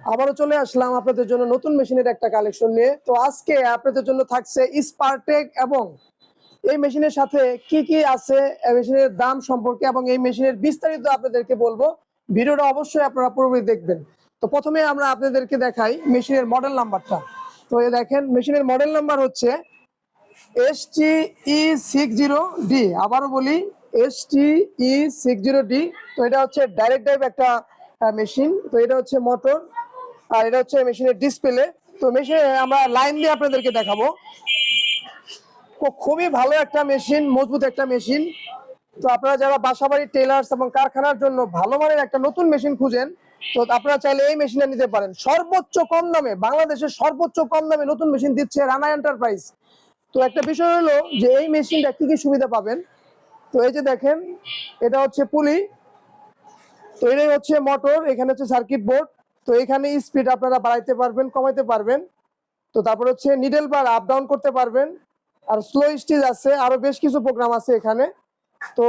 আবারও চলে আসলাম আপনাদের জন্য নতুন মেশিনের একটা কালেকশন নিয়ে। তো আজকে আপনাদের জন্য থাকছে স্পারটেক এবং এই মেশিনের সাথে কি কি আছে মেশিনের দাম সম্পর্কে এবং এই মেশিনের বিস্তারিত আপনাদেরকে বলব। ভিডিওটা অবশ্যই আপনারা পুরোপুরি দেখবেন। তো প্রথমে আমরা আপনাদেরকে দেখাই মেশিনের মডেল নাম্বারটা তো এই দেখেন, মেশিনের মডেল নাম্বার হচ্ছে S T E six zero D আবারও বলি S T E six zero D তো এটা হচ্ছে ডাইরেক্ট ড্রাইভ একটা মেশিন তো এটা হচ্ছে মোটর আর এটা হচ্ছে মেশিনের ডিসপ্লে তো মেশিন আমরা লাইন দিয়ে আপনাদেরকে দেখাবো। খুবই ভালো একটা মেশিন, মজবুত একটা মেশিন। তো আপনারা যারা বাসাবাড়ি টেলার্স এবং কারখানার জন্য ভালো মানের একটা নতুন মেশিন খুঁজেন, তো আপনারা চাইলে এই মেশিনটা নিতে পারেন। সর্বোচ্চ কম দামে, বাংলাদেশের সর্বোচ্চ কম দামে নতুন মেশিন দিচ্ছে রানা এন্টারপ্রাইজ তো একটা বিষয় হলো যে এই মেশিনটা কি কি সুবিধা পাবেন? তো এই যে দেখেন, এটা হচ্ছে পুলি। তো এটাই হচ্ছে মোটর এখানে হচ্ছে সার্কিট বোর্ড তো এখানে স্পিড আপনারা বাড়াইতে পারবেন, কমাইতে পারবেন। তো তারপর হচ্ছে নিডেল বার আপ ডাউন করতে পারবেন। আর স্লো স্টিজ আছে, আরও বেশ কিছু প্রোগ্রাম আছে এখানে। তো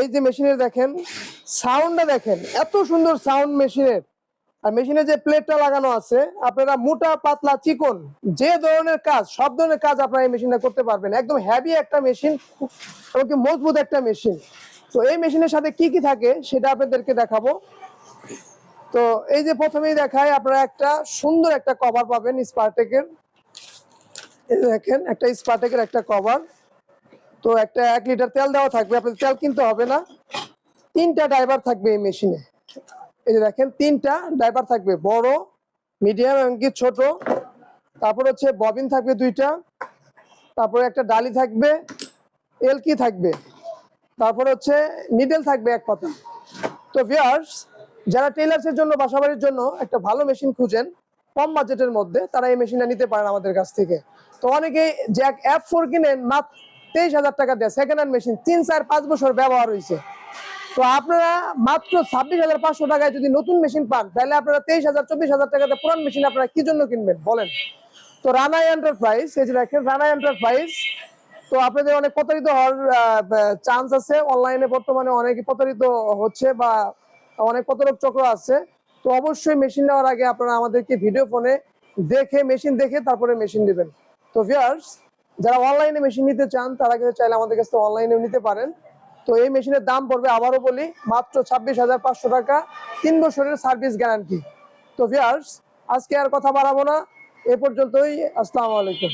এই যে মেশিনের দেখেন সাউন্ডটা দেখেন, এত সুন্দর সাউন্ড মেশিনের আর মেশিনে যে প্লেটটা লাগানো আছে, আপনারা মোটা, পাতলা, চিকন, যে ধরনের কাজ, সব ধরনের কাজ আপনারা এই মেশিনটা করতে পারবেন। একদম হ্যাভি একটা মেশিন এবং কি মজবুত একটা মেশিন তো এই মেশিনের সাথে কি কি থাকে, সেটা আপনাদেরকে দেখাবো। তো এই যে প্রথমেই দেখায় আপনারা একটা সুন্দর একটা কভার পাবেন স্পার্টেকের এই দেখেন, একটা স্পার্টেকের একটা কভার তো একটা এক লিটার তেল দেওয়া থাকবে, আপনাদের তেল কিনতে হবে না। তিনটা ড্রাইভার থাকবে এই মেশিনে এই যে দেখেন, তিনটা ড্রাইভার থাকবে, বড় মিডিয়াম এমনকি ছোট। তারপর হচ্ছে ববিন থাকবে দুইটা। তারপরে একটা ডালি থাকবে, এলকি থাকবে। তারপর হচ্ছে নিডেল থাকবে এক পাতা। তো ভিয়ার্স যারা টেলার্সের জন্য বাসাবাড়ির জন্য একটা ভালো মেশিন খুঁজেন, কম বাজেটের মধ্যে তারা এই মেশিনটা নিতে পারেন আমাদের কাছ থেকে। তো অনেকেই জ্যাক অ্যাপ ফোর কিনেন, মাত্র তেইশ হাজার টাকা দেয় সেকেন্ড হ্যান্ড মেশিন তিন, চার, পাঁচ বছর ব্যবহার হয়েছে তো আপনারা মাত্র ছাব্বিশ হাজার পাঁচশো টাকায় যদি নতুন মেশিন পান, তাহলে আপনারা তেইশ হাজার, চব্বিশ হাজার টাকাতে পুরান মেশিন আপনারা কি জন্য কিনবেন? বলেন। তো রানা এন্টারপ্রাইজ এই যে দেখেন রানা এন্টারপ্রাইজ তো আপনাদের অনেক প্রতারিত হওয়ার চান্স আছে। অনলাইনে বর্তমানে অনেকে প্রতারিত হচ্ছে বা অনেক প্রতারক চক্র আছে। তো অবশ্যই মেশিন নেওয়ার আগে আপনারা আমাদেরকে ভিডিও ফোনে দেখে মেশিন দেখে তারপরে মেশিন দিবেন তো ভিউয়ার্স যারা অনলাইনে মেশিন নিতে চান, তারা কিন্তু চাইলে আমাদের কাছে অনলাইনেও নিতে পারেন। তো এই মেশিনের দাম পড়বে, আবারও বলি, মাত্র ছাব্বিশ হাজার পাঁচশো টাকা, তিন বছরের সার্ভিস গ্যারান্টি তো ভিউয়ার্স আজকে আর কথা বাড়াবো না, এ পর্যন্তই, আসসালামু আলাইকুম।